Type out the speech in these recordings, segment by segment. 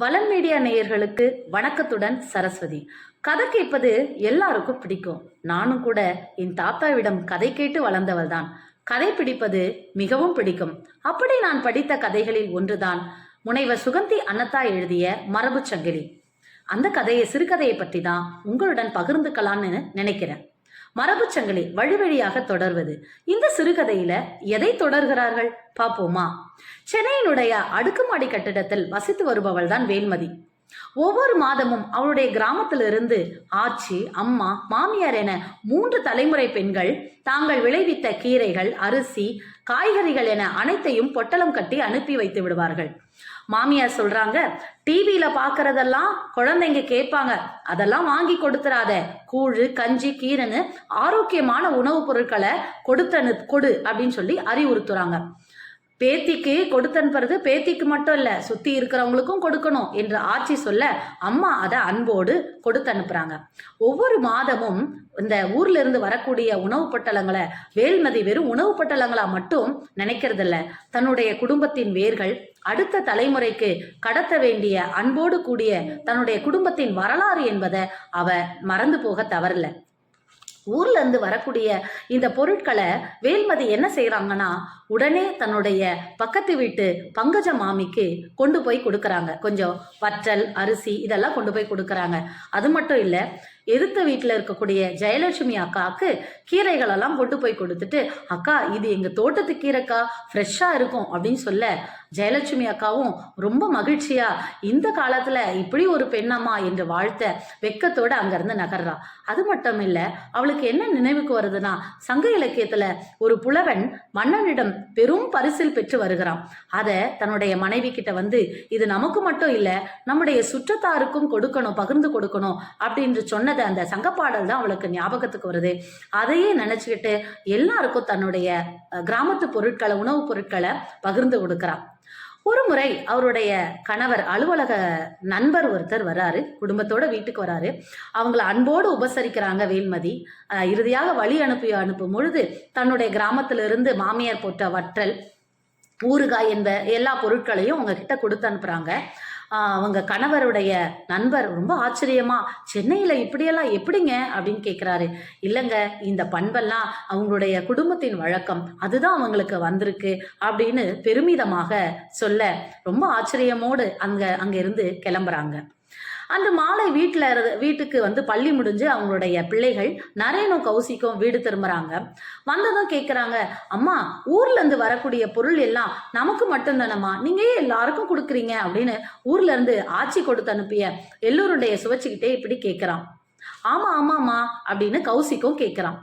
வளன் media நேயர்களுக்கு வணக்கத்துடன் சரஸ்வதி. கதை கேட்பது எல்லாருக்கும் பிடிக்கும். நானும் கூட என் தாத்தாவிடம் கதை கேட்டு வளர்ந்தவள் தான் கதை பிடிப்பது மிகவும் பிடிக்கும். அப்படி நான் படித்த கதைகளில் ஒன்றுதான் முனைவர் சுகந்தி அன்னத்தா எழுதிய மரபுச் சங்கிலி. அந்த கதையை சிறுகதையை பற்றி தான் உங்களுடன் பகிர்ந்துக்கலான்னு நினைக்கிறேன். மரபுச் சங்கிலி வழி வழியாக தொடர்வது. இந்த சிறுகதையில எதை தொடர்கிறார்கள் பாப்போமா சென்னையினுடைய அடுக்குமாடி கட்டிடத்தில் வசித்து வருபவள் தான் வேல்மதி. ஒவ்வொரு மாதமும் அவளுடைய கிராமத்திலிருந்து ஆச்சி அம்மா மாமியார் என மூன்று தலைமுறை பெண்கள் தாங்கள் விளைவித்த கீரைகள் அரிசி காய்கறிகள் என அனைத்தையும் பொட்டலம் கட்டி அனுப்பி வைத்து விடுவார்கள். மாமியார் சொல்றாங்க டிவியில பாக்குறதெல்லாம் குழந்தைங்க கேட்பாங்க. அதெல்லாம் வாங்கி கொடுத்துறாத. கூழு கஞ்சி கீரைன்னு ஆரோக்கியமான உணவுப் பொருட்களை கொடுத்தனு கொடு அப்படின்னு சொல்லி அறிவுறுத்துறாங்க. பேத்திக்கு கொடுத்தனுப்புறது பேத்திக்கு மட்டும் இல்ல சுத்தி இருக்கிறவங்களுக்கும் கொடுக்கணும் என்று ஆட்சி சொல்ல அம்மா அதை அன்போடு கொடுத்து அனுப்புறாங்க. ஒவ்வொரு மாதமும் இந்த ஊர்ல இருந்து வரக்கூடிய உணவு பட்டலங்களை வேல்மதி வெறும் உணவு பட்டலங்களா மட்டும் நினைக்கிறதில்ல தன்னுடைய குடும்பத்தின் வேர்கள் அடுத்த தலைமுறைக்கு கடத்த வேண்டிய அன்போடு கூடிய தன்னுடைய குடும்பத்தின் வரலாறு என்பதை அவ மறந்து போக தவறல ஊர்ல இருந்து வரக்கூடிய இந்த பொருட்களை வேல்மதி என்ன செய்கிறாங்கன்னா உடனே தன்னுடைய பக்கத்து வீட்டு பங்கஜ மாமிக்கு கொண்டு போய் கொடுக்கறாங்க. கொஞ்சம் வற்றல் அரிசி இதெல்லாம் கொண்டு போய் கொடுக்கறாங்க. அது மட்டும் இல்லை எதிர்த்த வீட்டில் இருக்கக்கூடிய ஜெயலட்சுமி அக்காவுக்கு கீரைகளெல்லாம் கொண்டு போய் கொடுத்துட்டு அக்கா இது எங்கள் தோட்டத்து கீரைக்கா? ஃப்ரெஷ்ஷாக இருக்கும் அப்படின்னு சொல்ல ஜெயலட்சுமி அக்காவும் ரொம்ப மகிழ்ச்சியா இந்த காலத்துல இப்படி ஒரு பெண்ணம்மா என்று வாழ்த்த வெக்கத்தோடு அங்கிருந்து நகர்றா. அது மட்டும் இல்லை அவளுக்கு என்ன நினைவுக்கு வருதுன்னா சங்க இலக்கியத்துல ஒரு புலவன் மன்னனிடம் பெரும் பரிசில் பெற்று வருகிறான். அதை தன்னுடைய மனைவி கிட்ட வந்து இது நமக்கு மட்டும் இல்லை நம்முடைய சுற்றத்தாருக்கும் கொடுக்கணும் பகிர்ந்து கொடுக்கணும் அப்படின்னு சொன்னது அந்த சங்கப்பாடல் தான் அவளுக்கு ஞாபகத்துக்கு வருது. அதையே நினைச்சுக்கிட்டு எல்லாருக்கும் தன்னுடைய கிராமத்து பொருட்களை உணவுப் பொருட்களை பகிர்ந்து கொடுக்குறான் ஒரு முறை அவருடைய கணவர் அலுவலக நண்பர் ஒருத்தர் வராரு. குடும்பத்தோட வீட்டுக்கு வராரு. அவங்கள அன்போடு உபசரிக்கிறாங்க வேல்மதி. இறுதியாக வழி அனுப்பி அனுப்பும் பொழுது தன்னுடைய கிராமத்திலிருந்து மாமியார் போட்ட வற்றல் ஊறுகாய் என்ப எல்லா பொருட்களையும் அவங்க கிட்ட கொடுத்து அனுப்புறாங்க. அவங்க கணவருடைய நண்பர் ரொம்ப ஆச்சரியமா சென்னையில இப்படியெல்லாம் எப்படிங்க? அப்படின்னு கேக்குறாரு. இல்லைங்க இந்த பண்பெல்லாம் அவங்களுடைய குடும்பத்தின் வழக்கம். அதுதான் அவங்களுக்கு வந்திருக்கு அப்படின்னு பெருமிதமாக சொல்ல ரொம்ப ஆச்சரியமோடு அங்க அங்க இருந்து கிளம்புறாங்க. அந்த மாலை வீட்டில் வீட்டுக்கு வந்து பள்ளி முடிஞ்சு அவங்களுடைய பிள்ளைகள் நரேனும் கௌசிக்கும் வீடு திரும்புறாங்க. வந்ததும் கேட்குறாங்க அம்மா ஊர்லேருந்து வரக்கூடிய பொருள் எல்லாம் நமக்கு மட்டும்தானம்மா நீங்கள் ஏன் எல்லாருக்கும் கொடுக்குறீங்க? அப்படின்னு ஊர்லேருந்து ஆட்சி கொடுத்து அனுப்பிய எல்லோருடைய சுவைச்சிக்கிட்டே இப்படி கேட்குறான் ஆமா ஆமாம்மா அப்படின்னு கௌசிக்கும் கேட்குறான்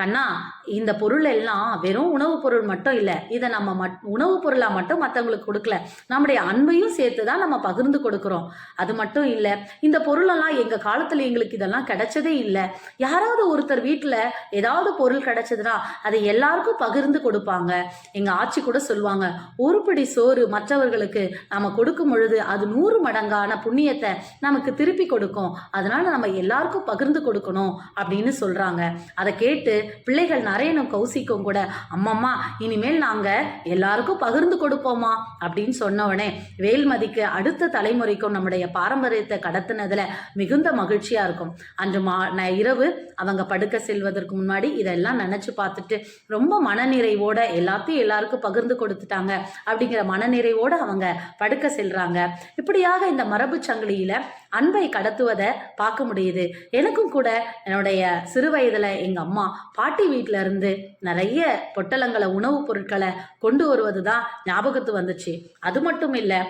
கண்ணா இந்த பொருள் எல்லாம் வெறும் உணவுப் பொருள் மட்டும் இல்லை. இதை நம்ம மட் உணவுப் பொருளாக மட்டும் மற்றவங்களுக்கு கொடுக்கல. நம்முடைய அன்பையும் சேர்த்து தான் நம்ம பகிர்ந்து கொடுக்குறோம். அது மட்டும் இல்லை இந்த பொருளெல்லாம் எங்கள் காலத்தில் எங்களுக்கு இதெல்லாம் கிடைச்சதே இல்லை. யாராவது ஒருத்தர் வீட்டில் ஏதாவது பொருள் கிடைச்சதுன்னா அதை எல்லாருக்கும் பகிர்ந்து கொடுப்பாங்க. எங்கள் ஆட்சி கூட சொல்லுவாங்க ஒரு சோறு மற்றவர்களுக்கு நம்ம கொடுக்கும் பொழுது அது நூறு மடங்கான புண்ணியத்தை நமக்கு திருப்பி கொடுக்கும். அதனால நம்ம எல்லாருக்கும் பகிர்ந்து கொடுக்கணும் அப்படின்னு சொல்றாங்க. அதை கேட்டு பிள்ளைகள் நரேனும் கௌசிக்கும் கூட அம்மம்மா இனிமேல் நாங்க எல்லாருக்கும் பகிர்ந்து கொடுப்போமா அப்படின்னு சொன்ன உடனே வேல்மதிக்கு அடுத்த தலைமுறைக்கும் நம்முடைய பாரம்பரியத்தை கடத்தினதுல மிகுந்த மகிழ்ச்சியா இருக்கும். அன்று மா ந- இரவு அவங்க படுக்க செல்வதற்கு முன்னாடி இதெல்லாம் நினைச்சு பார்த்துட்டு ரொம்ப மனநிறைவோட எல்லாத்தையும் எல்லாருக்கும் பகிர்ந்து கொடுத்துட்டாங்க அப்படிங்கிற மனநிறைவோட அவங்க படுக்க செல்றாங்க. இப்படியாக இந்த மரபு சங்கிலியில அன்பை கடத்துவதை பார்க்க முடியுது. எனக்கும் கூட என்னுடைய சிறு வயதுல எங்க அம்மா பாட்டி வீட்ல இருந்து நிறைய பொட்டலங்களை உணவுப் பொருட்களை கொண்டு வருவது தான் ஞாபகத்து வந்துச்சு. அது மட்டும் இல்லை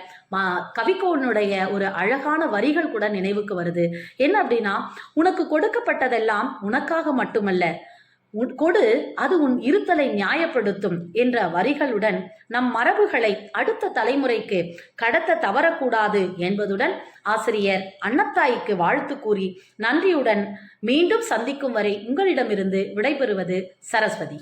கவிக்கோனுடைய ஒரு அழகான வரிகள் கூட நினைவுக்கு வருது. என்ன அப்படின்னா உனக்கு கொடுக்கப்பட்டதெல்லாம் உனக்காக மட்டுமல்ல உன் கொடு அது உன் இருத்தலை நியாயப்படுத்தும் என்ற வரிகளுடன் நம் மரபுகளை அடுத்த தலைமுறைக்கு கடத்த தவறக்கூடாது என்பதுடன் ஆசிரியர் அன்னத்தாய்க்கு வாழ்த்து கூறி நன்றியுடன் மீண்டும் சந்திக்கும் வரை உங்களிடமிருந்து விடைபெறுவது சரஸ்வதி.